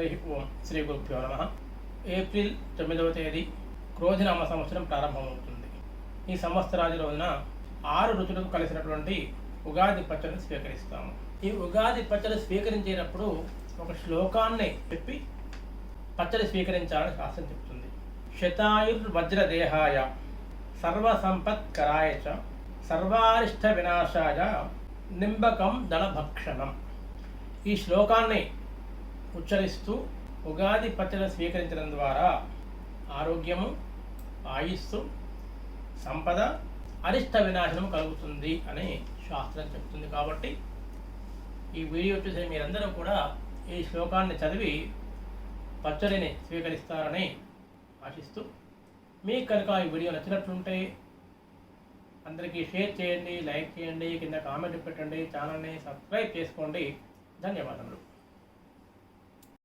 ఓం శ్రీ గురుభ్యో నమ. ఏప్రిల్ తొమ్మిదవ తేదీ క్రోధినామ సంవత్సరం ప్రారంభమవుతుంది. ఈ సంవత్సరాది రోజున ఆరు రుచులకు కలిసినటువంటి ఉగాది పచ్చడిని స్వీకరిస్తాము. ఈ ఉగాది పచ్చడి స్వీకరించేటప్పుడు ఒక శ్లోకాన్ని చెప్పి పచ్చడి స్వీకరించాలని శాస్త్రం చెప్తుంది. శతాయుర్వజ్రదేహాయ సర్వసంపత్కరాయ చ సర్వారిష్ట వినాశాయ నింబకం దళభక్షణం. ఈ శ్లోకాన్ని ఉచ్చరిస్తూ ఉగాది పచ్చడి స్వీకరించడం ద్వారా ఆరోగ్యము ఆయుస్సు సంపద అరిష్ట వినాశనం కలుగుతుంది అని శాస్త్రం చెప్తుంది కాబట్టి ఈ వీడియో చూసే మీరందరూ కూడా ఈ శ్లోకాన్ని చదివి పచ్చడిని స్వీకరిస్తారని ఆశిస్తూ మీకు కనుక ఈ వీడియో నచ్చినట్లుంటే అందరికీ షేర్ చేయండి లైక్ చేయండి కింద కామెంట్ పెట్టండి ఛానల్ని సబ్స్క్రైబ్ చేసుకోండి. ధన్యవాదములు.